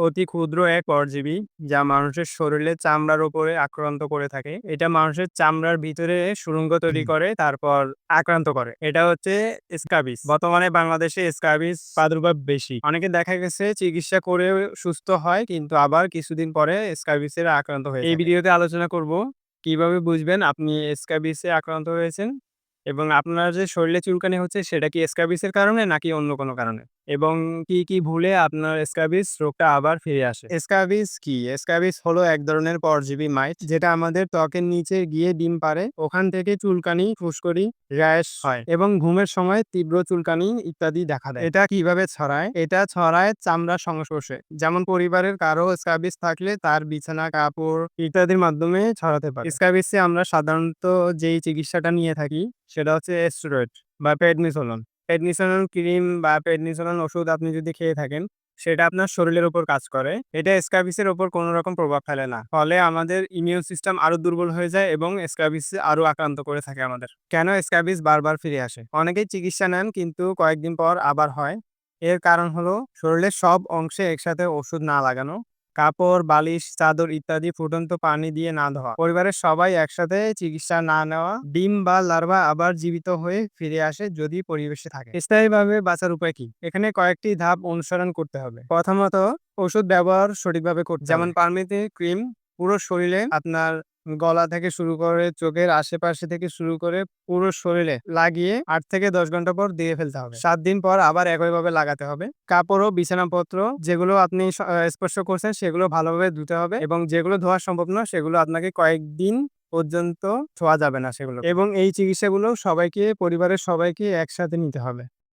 অতি ক্ষুদ্র এক পরজীবী যা মানুষের শরীরে চামড়ার উপরে আক্রান্ত করে থাকে। এটা মানুষের চামড়ার ভিতরে সুড়ঙ্গ তৈরি করে তারপর আক্রান্ত করে। এটা হচ্ছে স্কাবিস। বর্তমানে বাংলাদেশে স্কাবিস প্রাদুর্ভাব বেশি। অনেকে দেখা গেছে চিকিৎসা করে সুস্থ হয় কিন্তু আবার কিছুদিন পরে স্কাবিসের আক্রান্ত হয়ে এই ভিডিওতে আলোচনা করব কীভাবে বুঝবেন আপনি স্কাবিসে আক্রান্ত হয়েছেন এবং আপনার যে শরীরে চুলকানি হচ্ছে সেটা কি স্কাবিসের কারণে নাকি অন্য কোনো কারণে? এবং কি কি ভুলে আপনার স্কাবিস রোগটা আবার ফিরে আসে? স্কাবিস কি? স্কাবিস হলো এক ধরনের পরজীবী মাইট যেটা আমাদের ত্বকের নিচে গিয়ে ডিম পারে ওখান থেকে চুলকানি, ফুসকড়ি, র্যাশ হয় এবং ঘুমের সময় তীব্র চুলকানি ইত্যাদি দেখা দেয়। এটা কীভাবে ছড়ায়? এটা ছড়ায় চামড়ার সংস্পর্শে। যেমন পরিবারের কারও স্কাবিস থাকলে তার বিছানা, কাপড় ইত্যাদির মাধ্যমে ছড়াতে পারে। স্কাবিসে আমরা সাধারণত যেই চিকিৎসাটা নিয়ে থাকি সেটা হচ্ছে স্টেরয়েড বা পেডনিসোলন পেডনিসোলন ক্রিম বা পেডনিসোলন ওষুধ আপনি যদি খেয়ে থাকেন, সেটা আপনার শরীরের উপর কাজ করে। এটা স্কাবিসের উপর কোনো রকম প্রভাব ফেলে না। ফলে আমাদের ইমিউন সিস্টেম আরও দুর্বল হয়ে যায় এবং স্কাবিস আরও আক্রান্ত করে থাকে আমাদের। কেন স্কাবিস বারবার ফিরে আসে? অনেকেই চিকিৎসা নেন, কিন্তু কয়েকদিন পর আবার হয়। এর কারণ হলো শরীরের সব অংশে একসাথে ওষুধ না লাগানো কাপড় বালিশ চাদর ইত্যাদি ফুটন্ত পানি দিয়ে না ধোয়া। পরিবারের সবাই একসাথে চিকিৎসা না নেওয়া ডিম বা লার্ভা আবার জীবিত হয়ে ফিরে আসে যদি পরিবেশে থাকে। স্থায়ীভাবে বাঁচার উপায় কি? এখানে কয়েকটি ধাপ অনুসরণ করতে হবে। প্রথমত ওষুধ ব্যবহার সঠিকভাবে করতে যেমন পারমিতে ক্রিম পুরো শরীরে আপনার গলা থেকে শুরু করে চোখের আশেপাশে থেকে শুরু করে পুরো শরীরে লাগিয়ে আট থেকে দশ ঘণ্টা পর দিয়ে ফেলতে হবে। সাত দিন পর আবার একইভাবে লাগাতে হবে। কাপড় ও বিছানাপত্র যেগুলো আপনি স্পর্শ করছেন সেগুলো ভালোভাবে ধুতে হবে এবং যেগুলো ধোয়া সম্ভব না সেগুলো আপনাকে কয়েকদিন পর্যন্ত ধোয়া যাবে না সেগুলো এবং এই চিকিৎসাগুলো সবাইকে, পরিবারের সবাইকে একসাথে নিতে হবে।